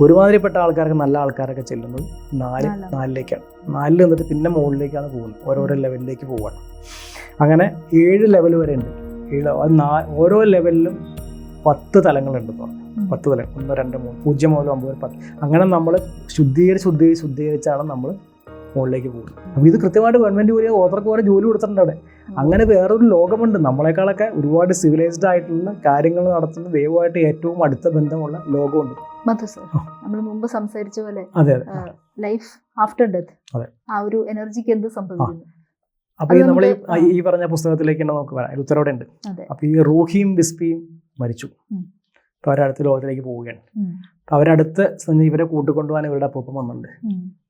ഒരുമാതിരിപ്പെട്ട ആൾക്കാർക്ക് നല്ല ആൾക്കാരൊക്കെ ചെല്ലുന്നത് നാല് നാലിലേക്കാണ്. നാലിൽ നിന്നിട്ട് പിന്നെ മുകളിലേക്കാണ് പോകുന്നത്. ഓരോരോ ലെവലിലേക്ക് പോവാണ്. അങ്ങനെ ഏഴ് ലെവൽ വരെ ഉണ്ട്. ഏഴ് ഓരോ ലെവലിലും പത്ത് തലങ്ങളുണ്ട് പറഞ്ഞു. പത്ത് തലം ഒന്ന് രണ്ട് മൂന്ന് പൂജ്യം മുതൽ ഒമ്പത് വരെ പത്ത്. അങ്ങനെ നമ്മൾ ശുദ്ധീകരിച്ച് ശുദ്ധീകരിച്ച് ശുദ്ധീകരിച്ചാണ് നമ്മൾ മുകളിലേക്ക് പോകുന്നത്. അപ്പോൾ ഇത് കൃത്യമായിട്ട് ഗവൺമെന്റ് ജോലി ഓരോർക്ക് ഓരോ ജോലി കൊടുത്തിട്ടുണ്ട് അവിടെ. അങ്ങനെ വേറൊരു ലോകമുണ്ട്. നമ്മളെക്കാളൊക്കെ ഒരുപാട് സിവിലൈസ്ഡ് ആയിട്ടുള്ള കാര്യങ്ങൾ നടത്തുന്ന ദൈവമായിട്ട് ഏറ്റവും അടുത്ത ബന്ധമുള്ള ലോകമുണ്ട്. സർ നമ്മൾ മുമ്പ് സംസാരിച്ച പോലെ ലൈഫ് ആഫ്റ്റർ ഡെത്ത്. ആ ഒരു എനർജിക്ക് എന്ത് സംഭവിക്കുന്നു? അപ്പോൾ ഈ നമ്മൾ ഈ പറഞ്ഞ പുസ്തകത്തിലേക്ക് നമുക്ക് വരാം. ഉത്തരവിടെ ഉണ്ട് അപ്പൊ ഈ റൂഹിയും ബിസ്പിയും മരിച്ചു. അപ്പൊ അവരടുത്ത ലോകത്തിലേക്ക് പോവുകയാണ്. അപ്പൊ അവരടുത്ത് ഇവരെ കൂട്ടിക്കൊണ്ടുപോകാൻ ഇവരുടെ അപ്പം വന്നിട്ടുണ്ട്.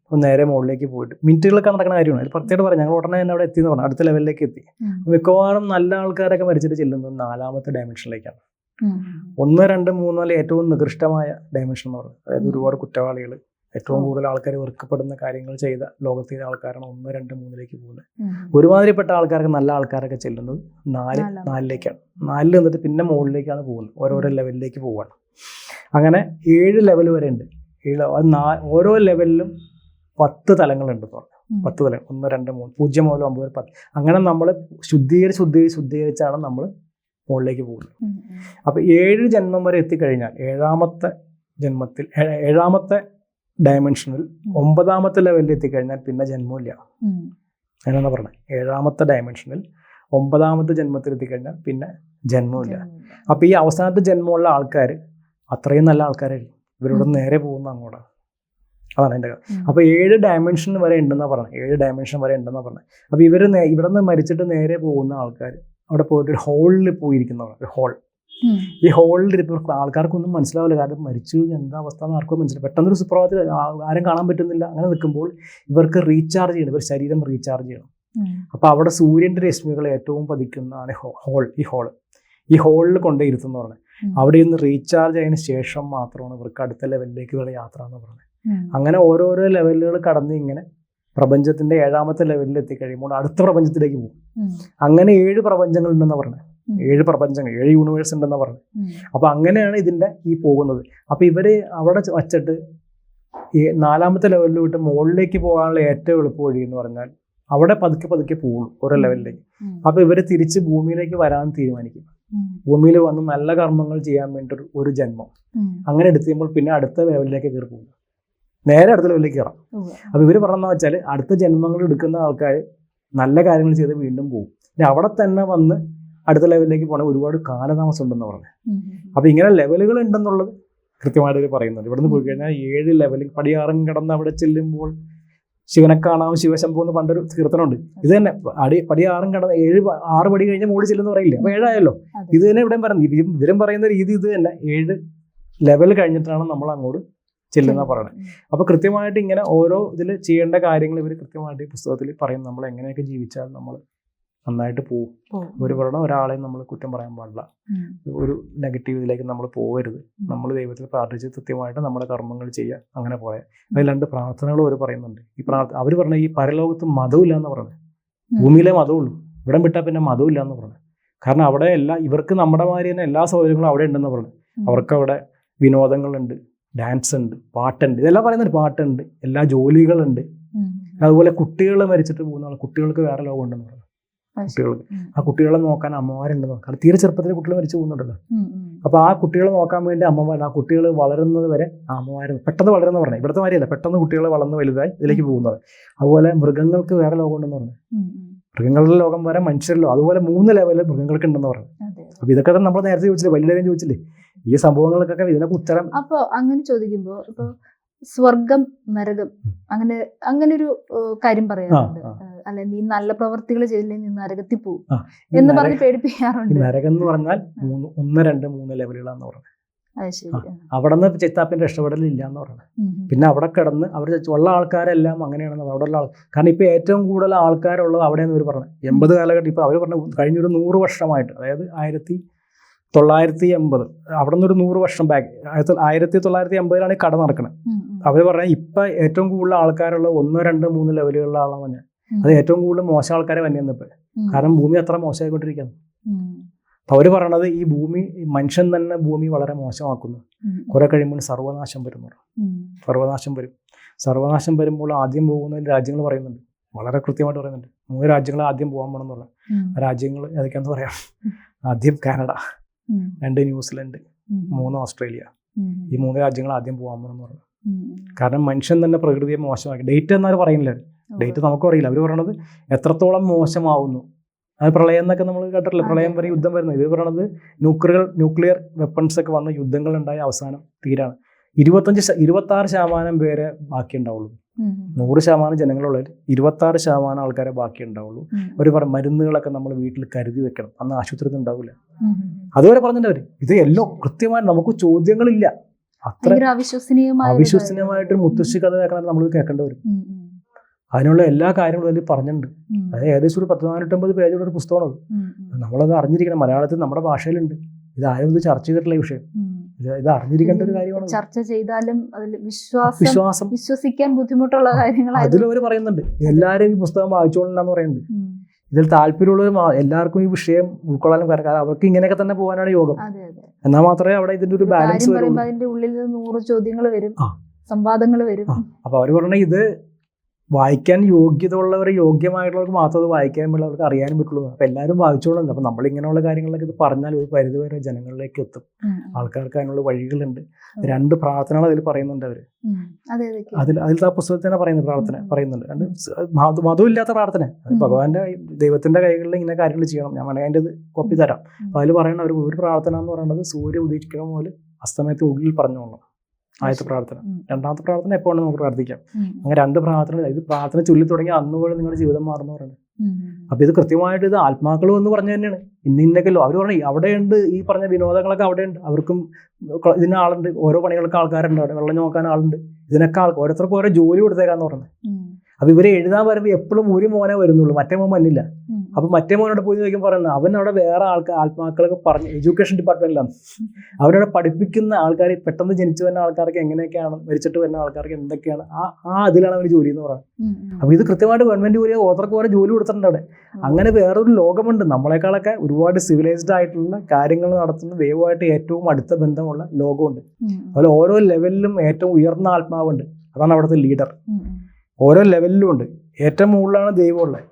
അപ്പൊ നേരെ മുകളിലേക്ക് പോയിട്ട് മിനിറ്റുകളൊക്കെ നടക്കുന്ന കാര്യമാണ്. ഇത് പ്രത്യേകം പറയാം. ഞങ്ങൾ ഉടനെ തന്നെ അവിടെ എത്തി എന്ന് പറഞ്ഞു. അടുത്ത ലെവലിലേക്ക് എത്തി. മിക്കവാറും നല്ല ആൾക്കാരൊക്കെ മരിച്ചിട്ട് ചെല്ലുന്നത് നാലാമത്തെ ഡയമെൻഷനിലേക്കാണ്. ഒന്ന് രണ്ട് മൂന്ന് നാല് ഏറ്റവും നികൃഷ്ടമായ ഡയമെൻഷൻ എന്ന് പറയുന്നത് അതായത് ഒരുപാട് കുറ്റവാളികൾ ഏറ്റവും കൂടുതൽ ആൾക്കാർ വെറുക്കപ്പെടുന്ന കാര്യങ്ങൾ ചെയ്ത ലോകത്തിലെ ആൾക്കാരാണ് ഒന്ന് രണ്ട് മൂന്നിലേക്ക് പോകുന്നത്. ഒരുമാതിരിപ്പെട്ട ആൾക്കാർക്ക് നല്ല ആൾക്കാരൊക്കെ ചെല്ലുന്നത് നാല്. നാലിലേക്കാണ്. നാലിൽ നിന്നിട്ട് പിന്നെ മുകളിലേക്കാണ് പോകുന്നത്. ഓരോരോ ലെവലിലേക്ക് പോവാണ്. അങ്ങനെ ഏഴ് ലെവൽ വരെ ഉണ്ട്. ഏഴ് ഓരോ ലെവലിലും പത്ത് തലങ്ങളുണ്ട് പറഞ്ഞു. പത്ത് തലം ഒന്ന് രണ്ട് മൂന്ന് പൂജ്യം മുതൽ ഒമ്പത് പത്ത്. അങ്ങനെ നമ്മൾ ശുദ്ധീകരിച്ച് ശുദ്ധീകരിച്ച് ശുദ്ധീകരിച്ചാണ് നമ്മൾ മുകളിലേക്ക് പോകുന്നത്. അപ്പോൾ ഏഴ് ജന്മം വരെ എത്തിക്കഴിഞ്ഞാൽ ഏഴാമത്തെ ജന്മത്തിൽ ഏഴാമത്തെ ഡയമെൻഷനിൽ ഒമ്പതാമത്തെ ലെവലിൽ എത്തിക്കഴിഞ്ഞാൽ പിന്നെ ജന്മമില്ല. അങ്ങനെയാണ് പറഞ്ഞത് ഏഴാമത്തെ ഡയമെൻഷനിൽ ഒമ്പതാമത്തെ ജന്മത്തിൽ എത്തിക്കഴിഞ്ഞാൽ പിന്നെ ജന്മമില്ല. അപ്പോൾ ഈ അവസാനത്തെ ജന്മമുള്ള ആൾക്കാർ അത്രയും നല്ല ആൾക്കാരായിരിക്കും ഇവരോട് നേരെ പോകുന്ന അങ്ങോട്ടാണ് അതാണ് എന്റെ കാര്യം അപ്പൊ അപ്പോൾ ഏഴ് ഡയമെൻഷൻ വരെ ഉണ്ടെന്നാണ് പറഞ്ഞത് ഏഴ് ഡയമെൻഷൻ വരെ ഉണ്ടെന്നാണ് പറഞ്ഞത് അപ്പോൾ ഇവർ ഇവിടെ നിന്ന് മരിച്ചിട്ട് നേരെ പോകുന്ന ആൾക്കാർ അവിടെ പോയിട്ട് ഒരു ഹോളിൽ പോയിരിക്കുന്നവർ ഒരു ഹോൾ ഈ ഹോളിൽ ഇരിക്കുന്ന ആൾക്കാർക്കൊന്നും മനസ്സിലാവില്ല. കാരണം മരിച്ചു എന്താ അവസ്ഥ എന്ന് ആർക്കും മനസ്സിലാവും പെട്ടെന്നൊരു സുപ്രഭാതത്തിൽ ആരും കാണാൻ പറ്റുന്നില്ല. അങ്ങനെ നിൽക്കുമ്പോൾ ഇവർക്ക് റീചാർജ് ചെയ്യണം. ഇവർ ശരീരം റീചാർജ് ചെയ്യണം. അപ്പൊ അപ്പോൾ അവിടെ സൂര്യന്റെ രശ്മികൾ ഏറ്റവും പതിക്കുന്നതാണ് ഹോൾ ഈ ഹോൾ ഈ ഹോളിൽ കൊണ്ടേ ഇരുത്തുന്ന പറഞ്ഞത് അവിടെ നിന്ന് റീചാർജ് ആയതിനു ശേഷം മാത്രമാണ് ഇവർക്ക് അടുത്ത ലെവലിലേക്കുള്ള യാത്ര എന്ന് പറയുന്നത്. ഉം. അങ്ങനെ ഓരോരോ ലെവലുകൾ കടന്ന് ഇങ്ങനെ പ്രപഞ്ചത്തിന്റെ ഏഴാമത്തെ ലെവലിൽ എത്തിക്കഴിയുമ്പോൾ അടുത്ത പ്രപഞ്ചത്തിലേക്ക് പോകും. അങ്ങനെ ഏഴ് പ്രപഞ്ചങ്ങൾ ഉണ്ടെന്ന് പറഞ്ഞു. ഏഴ് പ്രപഞ്ചങ്ങൾ ഏഴ് യൂണിവേഴ്സ് ഉണ്ടെന്ന് പറഞ്ഞു. അപ്പൊ അങ്ങനെയാണ് ഇതിന്റെ ഈ പോകുന്നത്. അപ്പൊ ഇവർ അവിടെ വച്ചിട്ട് ഈ നാലാമത്തെ ലെവലിൽ ലെവലിലോട്ട് മുകളിലേക്ക് പോകാനുള്ള ഏറ്റവും എളുപ്പ വഴി എന്ന് പറഞ്ഞാൽ അവിടെ പതുക്കെ പതുക്കെ പോകുള്ളൂ ഓരോ ലെവലിലേക്ക്. അപ്പൊ ഇവർ തിരിച്ച് ഭൂമിയിലേക്ക് വരാൻ തീരുമാനിക്കും. ഭൂമിയിൽ വന്ന് നല്ല കർമ്മങ്ങൾ ചെയ്യാൻ വേണ്ടി ഒരു- ജന്മം. അങ്ങനെ എടുത്തുമ്പോൾ കഴിയുമ്പോൾ പിന്നെ അടുത്ത ലെവലിലേക്ക് കയറി പോകും. നേരെ അടുത്ത ലെവലിലേക്ക് കയറാം അപ്പൊ അപ്പോൾ ഇവർ പറഞ്ഞതെന്ന് വെച്ചാൽ അടുത്ത ജന്മങ്ങൾ എടുക്കുന്ന ആൾക്കാർ നല്ല കാര്യങ്ങൾ ചെയ്ത് വീണ്ടും പോകും പിന്നെ അവിടെ തന്നെ വന്ന് അടുത്ത ലെവലിലേക്ക് പോകണ ഒരുപാട് കാലതാമസം ഉണ്ടെന്ന് പറഞ്ഞു. അപ്പൊ അപ്പോൾ ഇങ്ങനെ ലെവലുകൾ ഉണ്ടെന്നുള്ളത് കൃത്യമായിട്ട് ഇവർ പറയുന്നുണ്ട്. ഇവിടുന്ന് പോയി കഴിഞ്ഞാൽ ഏഴ് ലെവലിൽ പടിയാറും കിടന്ന് അവിടെ ചെല്ലുമ്പോൾ ശിവനെ കാണാം ശിവശംഭു എന്ന് പണ്ടൊരു കീർത്തനമുണ്ട്. ഇത് തന്നെ അടി പടിയാറും കടന്ന് ഏഴ് ആറ് പടി കഴിഞ്ഞ് മൂടി ചെല്ലുന്ന പറയില്ലേ? അപ്പോൾ ഏഴായല്ലോ? ഇത് തന്നെ ഇവിടെ പറയുന്നത്. ഇവരും ഇവരും പറയുന്ന രീതി ഇത് തന്നെ. ഏഴ് ലെവൽ കഴിഞ്ഞിട്ടാണ് നമ്മൾ അങ്ങോട്ട് ചെല്ലുന്ന പറയണത് അപ്പൊ അപ്പോൾ കൃത്യമായിട്ട് ഇങ്ങനെ ഓരോ ഇതിൽ ചെയ്യേണ്ട കാര്യങ്ങൾ ഇവർ കൃത്യമായിട്ട് ഈ പുസ്തകത്തിൽ പറയും. നമ്മൾ എങ്ങനെയൊക്കെ ജീവിച്ചാൽ നമ്മൾ നന്നായിട്ട് പോകും. ഒരു പറയണം ഒരാളെയും നമ്മൾ കുറ്റം പറയാൻ പാടില്ല. ഒരു നെഗറ്റീവ് ഇതിലേക്ക് നമ്മൾ പോകരുത്. നമ്മൾ ദൈവത്തിൽ പ്രാർത്ഥിച്ച് കൃത്യമായിട്ട് നമ്മുടെ കർമ്മങ്ങൾ ചെയ്യുക അങ്ങനെ പോയാൽ അതിൽ രണ്ട് പ്രാർത്ഥനകൾ അവർ പറയുന്നുണ്ട്. ഈ പ്രാർത്ഥന അവർ പറഞ്ഞ ഈ പരലോകത്ത് മതമില്ല എന്ന് പറഞ്ഞത്. ഭൂമിയിലെ മതമുള്ളൂ ഇവിടം വിട്ടാൽ പിന്നെ മതമില്ല എന്ന് പറഞ്ഞു കാരണം അവിടെ എല്ലാ ഇവർക്ക് നമ്മുടെ മാതിരി തന്നെ എല്ലാ സൗകര്യങ്ങളും അവിടെ ഉണ്ടെന്ന് പറഞ്ഞു. അവർക്ക് അവിടെ വിനോദങ്ങളുണ്ട്. ഡാൻസ് ഉണ്ട് പാട്ടുണ്ട് ഇതെല്ലാം പറയുന്നുണ്ട് പാട്ടുണ്ട് എല്ലാ ജോലികളുണ്ട്. അതുപോലെ കുട്ടികൾ മരിച്ചിട്ട് പോകുന്ന ആൾ കുട്ടികൾക്ക് വേറെ ലോകം ഉണ്ടെന്ന് പറഞ്ഞു. കുട്ടികൾക്ക്. ആ കുട്ടികളെ നോക്കാൻ അമ്മമാരുണ്ടെന്ന് നോക്കാം കാരണം തീരെ ചെറുപ്പത്തിൽ കുട്ടികൾ മരിച്ചു പോകുന്നുണ്ടല്ലോ. അപ്പോൾ ആ കുട്ടികളെ നോക്കാൻ വേണ്ടി അമ്മമാർ ആ കുട്ടികൾ വളരുന്നത് വരെ അമ്മമാർ പെട്ടെന്ന് വളരുന്ന പറഞ്ഞു ഇവിടുത്തെ മാരിയല്ല പെട്ടെന്ന് കുട്ടികൾ വളർന്ന് വലുതായി ഇതിലേക്ക് പോകുന്നത് അതുപോലെ മൃഗങ്ങൾക്ക് വേറെ ലോകം ഉണ്ടെന്ന് പറഞ്ഞു. മൃഗങ്ങളുടെ ലോകം വരെ മനുഷ്യരിലോ അതുപോലെ മൂന്ന് ലെവലിൽ മൃഗങ്ങൾക്ക് ഉണ്ടെന്ന് പറഞ്ഞു. അപ്പൊ ഇതൊക്കെ നമ്മൾ നേരത്തെ ചോദിച്ചില്ലേ? വലിയ കാര്യം ചോദിച്ചില്ലേ? ഈ സംഭവങ്ങൾക്കൊക്കെ ഇതിനൊക്കെ ഉത്തരം അപ്പൊ അങ്ങനെ ചോദിക്കുമ്പോ ഇപ്പൊ സ്വർഗം നരകം അങ്ങനെ അങ്ങനെ ഒരു കാര്യം പറയാറുണ്ട്. അല്ലെ നീ നല്ല പ്രവർത്തികൾ ചെയ്തില്ലെങ്കിൽ നീ നരകത്തിൽ പോകും എന്ന് പറഞ്ഞ് പേടിപ്പിക്കാറുണ്ട് നരകം എന്ന് പറഞ്ഞാൽ മൂന്ന് ഒന്ന് രണ്ട് മൂന്ന് ലെവലുകളാന്ന് പറഞ്ഞു. അവിടെ നിന്ന് ചെത്താപ്പിന്റെ രക്ഷപ്പെടലില്ല എന്ന്. ഉം. പിന്നെ അവിടെ കിടന്ന് അവിടെ ഉള്ള ആൾക്കാരെല്ലാം അങ്ങനെയാണെന്ന് അവിടെ ഉള്ള ആൾ കാരണം ഇപ്പൊ ഏറ്റവും കൂടുതൽ ആൾക്കാരുള്ളത് അവിടെയെന്ന് ഇവർ പറഞ്ഞു എൺപത് കാലഘട്ടം ഇപ്പൊ അവർ പറഞ്ഞ കഴിഞ്ഞൊരു നൂറ് വർഷമായിട്ട് അതായത് ആയിരത്തി തൊള്ളായിരത്തി എൺപത് അവിടെ നിന്ന് ഒരു നൂറ് വർഷം ബാക്ക് ആയിരത്തി തൊള്ളായിരത്തി എൺപതിലാണ് ഈ കട നടക്കുന്നത്. അവർ പറഞ്ഞാൽ ഇപ്പം ഏറ്റവും കൂടുതൽ ആൾക്കാരുള്ള ഒന്ന് രണ്ട് മൂന്ന് ലെവലുകളിലുള്ള ആളാണ് പറഞ്ഞത്. അത് ഏറ്റവും കൂടുതൽ മോശം ആൾക്കാരെ വന്നിരുന്നു ഇപ്പോൾ. കാരണം ഭൂമി അത്ര മോശമായിക്കൊണ്ടിരിക്കുകയാണ് ഉം. അപ്പോൾ അവർ പറയണത് ഈ ഭൂമി മനുഷ്യൻ തന്നെ ഭൂമി വളരെ മോശമാക്കുന്നു. കുറെ കഴിയുമ്പോൾ സർവനാശം വരും. സർവനാശം വരും സർവനാശം വരുമ്പോൾ ആദ്യം പോകുന്ന രാജ്യങ്ങൾ പറയുന്നുണ്ട് വളരെ കൃത്യമായിട്ട് പറയുന്നുണ്ട് മൂന്ന് രാജ്യങ്ങൾ ആദ്യം പോകാൻ പോകണം എന്നുള്ള ഉം. രാജ്യങ്ങൾ ഏതൊക്കെയാന്ന് പറയാം ആദ്യം കാനഡ. രണ്ട് ന്യൂസിലൻഡ് മൂന്ന് ഓസ്ട്രേലിയ. ഈ മൂന്ന് രാജ്യങ്ങൾ ആദ്യം പോകാൻ പോകണം പറഞ്ഞു കാരണം മനുഷ്യൻ തന്നെ പ്രകൃതിയെ മോശമാക്കി. ഡേറ്റ് എന്നാൽ പറയുന്നില്ല. ഡേറ്റ് നമുക്കും അറിയില്ല. അവർ പറയണത് എത്രത്തോളം മോശമാവുന്നു. അത് പ്രളയം എന്നൊക്കെ നമ്മൾ കേട്ടിട്ടില്ല? പ്രളയം വരെ യുദ്ധം വരുന്നത്. ഇവർ പറയണത് ന്യൂക്ലിയർ ന്യൂക്ലിയർ വെപ്പൺസ് ഒക്കെ വന്ന് യുദ്ധങ്ങൾ ഉണ്ടായ അവസാനം തീരാണ്. ഇരുപത്തഞ്ച് ഇരുപത്തി ഇരുപത്താറ് ശതമാനം പേരെ ബാക്കി ഉണ്ടാവുള്ളൂ. നൂറ് ശതമാനം ജനങ്ങളുള്ളതിൽ ഇരുപത്താറ് ശതമാനം ആൾക്കാരെ ബാക്കി ഉണ്ടാവുള്ളൂ. അവർ പറയും മരുന്നുകളൊക്കെ നമ്മൾ വീട്ടിൽ കരുതി വെക്കണം. അന്ന് ആശുപത്രിയിൽ ഉണ്ടാവില്ല അതുവരെ പറഞ്ഞിട്ട് അവർ ഇത് എല്ലോ കൃത്യമായി നമുക്ക് ചോദ്യങ്ങളില്ല. അത്ര അവിശ്വസനീയമായിട്ട് അവിശ്വസനീയമായിട്ടൊരു മുത്തശ്ശി കഥ കേൾക്കണം നമ്മൾ കേൾക്കേണ്ടി വരും. അതിനുള്ള എല്ലാ കാര്യങ്ങളും അതിൽ പറഞ്ഞിട്ടുണ്ട്. അതായത് അത് ഏകദേശം ഒരു പത്ത് നാനൂറ്റമ്പത് പേജുള്ള ഒരു പുസ്തകമാണ്. നമ്മളത് അറിഞ്ഞിരിക്കണം. മലയാളത്തിൽ നമ്മുടെ ഭാഷയിലുണ്ട്. ഇത് ആരും ഇത് ചർച്ച ചെയ്തിട്ടുള്ള ഈ വിഷയം. ഇത് അറിഞ്ഞിരിക്കേണ്ട ഒരു കാര്യമാണ് ചർച്ച ചെയ്താലും അതിൽ വിശ്വാസം വിശ്വാസം. വിശ്വസിക്കാൻ ബുദ്ധിമുട്ടുള്ള കാര്യങ്ങൾ അതിൽ അവർ പറയുന്നുണ്ട്. എല്ലാവരും ഈ പുസ്തകം വായിച്ചോളാന്ന് പറയുന്നുണ്ട്. ഇതിൽ താല്പര്യമുള്ളവർ എല്ലാവർക്കും ഈ വിഷയം ഉൾക്കൊള്ളാനും കാരണം കാരണം അവർക്ക് ഇങ്ങനെയൊക്കെ തന്നെ പോകാനാണ് യോഗം. എന്നാൽ മാത്രമേ അവിടെ ഇതിന്റെ ഒരു ബാലൻസ് അതിന്റെ ഉള്ളിൽ നൂറ് ചോദ്യങ്ങൾ വരും. സംവാദങ്ങൾ വരും. അപ്പൊ അവർ പറഞ്ഞ ഇത് വായിക്കാൻ യോഗ്യത ഉള്ളവർ യോഗ്യമായിട്ടുള്ളവർക്ക് മാത്രം അത് വായിക്കാൻ ഉള്ളവർക്ക് അറിയാനും പറ്റുള്ളൂ. അപ്പൊ എല്ലാവരും വായിച്ചോളുന്നുണ്ട് അപ്പൊ നമ്മൾ ഇങ്ങനെയുള്ള കാര്യങ്ങളൊക്കെ ഇത് പറഞ്ഞാൽ ഒരു പരിധി വരെ ജനങ്ങളിലേക്ക് എത്തും. ആൾക്കാർക്ക് അതിനുള്ള വഴികളുണ്ട്. രണ്ട് പ്രാർത്ഥനകൾ അതിൽ പറയുന്നുണ്ട് അവർ അതിൽ അതിൽ ആ പുസ്തകത്തിൽ തന്നെ പറയുന്നത് പ്രാർത്ഥന പറയുന്നുണ്ട്. രണ്ട് മതമില്ലാത്ത പ്രാർത്ഥന. ഭഗവാന്റെ ദൈവത്തിന്റെ കൈകളിൽ ഇങ്ങനെ കാര്യങ്ങൾ ചെയ്യണം. ഞാൻ വേണമെങ്കിൽ അതിന്റെ കോപ്പി തരാം. അപ്പം അതിൽ പറയുന്ന ഒരു പ്രാർത്ഥന എന്ന് പറയുന്നത് സൂര്യ ഉദിക്കുന്ന പോലെ അസ്തമയത്തെ ഉള്ളിൽ പറഞ്ഞോളണം ആദ്യത്തെ പ്രാർത്ഥന. രണ്ടാമത്തെ പ്രാർത്ഥന എപ്പോഴും നമുക്ക് പ്രാർത്ഥിക്കാം. അങ്ങനെ രണ്ട് പ്രാർത്ഥന ഇത് പ്രാർത്ഥന ചൊല്ലി തുടങ്ങി അന്ന് പോലെ നിങ്ങളുടെ ജീവിതം മാറുന്നു പറയുന്നത്. അപ്പൊ ഇത് കൃത്യമായിട്ട് ഇത് ആത്മാക്കൾ എന്ന് പറഞ്ഞു തന്നെയാണ്. ഇന്ന് ഇന്നൊക്കെല്ലോ അവർ പറഞ്ഞു അവിടെയുണ്ട് ഈ പറഞ്ഞ വിനോദങ്ങളൊക്കെ അവിടെയുണ്ട്. അവർക്കും ഇതിന് ആളുണ്ട്. ഓരോ പണികൾക്ക് ആൾക്കാരുണ്ട്. അവിടെ വെള്ളം നോക്കാൻ ആളുണ്ട്. ഇതിനൊക്കെ ആൾക്ക് ഓരോരുത്തർക്കും ഓരോ ജോലി കൊടുത്തേക്കാന്ന് പറഞ്ഞത്. അപ്പൊ ഇവരെ എഴുതാൻ വരുമ്പോൾ എപ്പോഴും ഒരു മോനെ വരുന്നുള്ളൂ. മറ്റേ മോൻ വന്നില്ല. അപ്പൊ മറ്റേ മോനോട് പോയി ചോദിക്കാൻ പറയുന്നത് അവൻ അവിടെ വേറെ ആൾക്കാർ ആത്മാക്കളൊക്കെ പറഞ്ഞ് എഡ്യൂക്കേഷൻ ഡിപ്പാർട്ട്മെന്റിലാണ് അവരവിടെ പഠിപ്പിക്കുന്ന ആൾക്കാർ പെട്ടെന്ന് ജനിച്ചു വരുന്ന ആൾക്കാർക്ക് എങ്ങനെയൊക്കെയാണ് മരിച്ചിട്ട് വരുന്ന ആൾക്കാർക്ക് എന്തൊക്കെയാണ് ആ ആ അതിലാണ് അവർ ജോലി എന്ന് പറയുന്നത്. അപ്പൊ ഇത് കൃത്യമായിട്ട് ഗവൺമെന്റ് ജോലി ഓത്രക്ക് വേറെ ജോലി കൊടുത്തിട്ടുണ്ട് അവിടെ. അങ്ങനെ വേറൊരു ലോകമുണ്ട്. നമ്മളെക്കാളൊക്കെ ഒരുപാട് സിവിലൈസ്ഡ് ആയിട്ടുള്ള കാര്യങ്ങൾ നടത്തുന്ന ദൈവമായിട്ട് ഏറ്റവും അടുത്ത ബന്ധമുള്ള ലോകമുണ്ട്. അതുപോലെ ഓരോ ലെവലിലും ഏറ്റവും ഉയർന്ന ആത്മാവുണ്ട്. അതാണ് അവിടുത്തെ ലീഡർ. ഓരോ ലെവലിലും ഉണ്ട്. ഏറ്റവും മുകളിലാണ് ദൈവമുള്ളത്.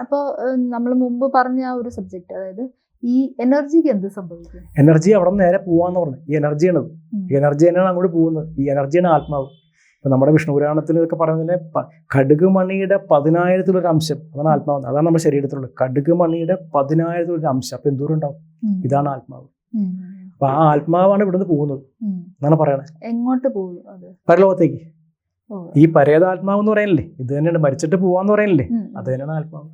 അപ്പോ നമ്മൾ മുമ്പ് പറഞ്ഞ ആ ഒരു സബ്ജക്ട് അതായത് ഈ എനർജിക്ക് എന്ത് സംഭവിക്കും? എനർജി അവിടെ നേരെ പോവാന്ന് പറഞ്ഞു. ഈ എനർജിയാണത് ഈ എനർജി തന്നെയാണ് അങ്ങോട്ട് പോകുന്നത്. ഈ എനർജിയാണ് ആത്മാവ്. ഇപ്പൊ നമ്മുടെ വിഷ്ണു പുരാണത്തിലൊക്കെ പറയുന്നതിലെ പ- കടുക് മണിയുടെ പതിനായിരത്തിലൊരു അംശം. അതാണ് ആത്മാവ്. അതാണ് നമ്മുടെ ശരീരത്തിലുള്ളത് കടുക് മണിയുടെ പതിനായിരത്തിലൊരു അംശം. അപ്പൊ എന്തോരം ഉണ്ടാവും? ഇതാണ് ആത്മാവ്. അപ്പൊ ആ ആത്മാവാണ് ഇവിടുന്ന് പോകുന്നത്. എന്നാണ് പറയണത് എങ്ങോട്ട് പോകും പരലോകത്തേക്ക്. ഈ പരേതാത്മാവ് എന്ന് പറയുന്നില്ലേ ഇത് തന്നെയാണ് മരിച്ചിട്ട് പോവാന്ന് പറയുന്നില്ലേ. അത് തന്നെയാണ് ആത്മാവ്.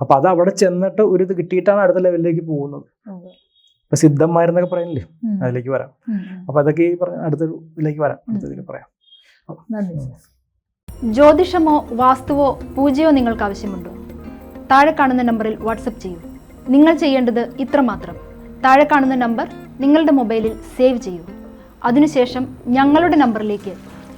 അപ്പൊ അത് അവിടെ ചെന്നിട്ട് ഒരു ഇത് കിട്ടിയിട്ടാണ് അടുത്ത ലെവലിലേക്ക് പോകുന്നത്. ഇപ്പൊ സിദ്ധന്മാരെന്നൊക്കെ പറയുന്നില്ലേ അതിലേക്ക് വരാം. അപ്പൊ അതൊക്കെ ഈ പറഞ്ഞ അടുത്ത ഇതിലേക്ക് വരാം. അടുത്ത ഇതിലേക്ക് പറയാം. ജ്യോതിഷമോ വാസ്തുവോ പൂജയോ നിങ്ങൾക്ക് ആവശ്യമുണ്ടോ? താഴെ കാണുന്ന നമ്പറിൽ വാട്സപ്പ് ചെയ്യൂ. നിങ്ങൾ ചെയ്യേണ്ടത് ഇത്രമാത്രം താഴെ കാണുന്ന നമ്പർ നിങ്ങളുടെ മൊബൈലിൽ സേവ് ചെയ്യൂ. അതിനുശേഷം ഞങ്ങളുടെ നമ്പറിലേക്ക്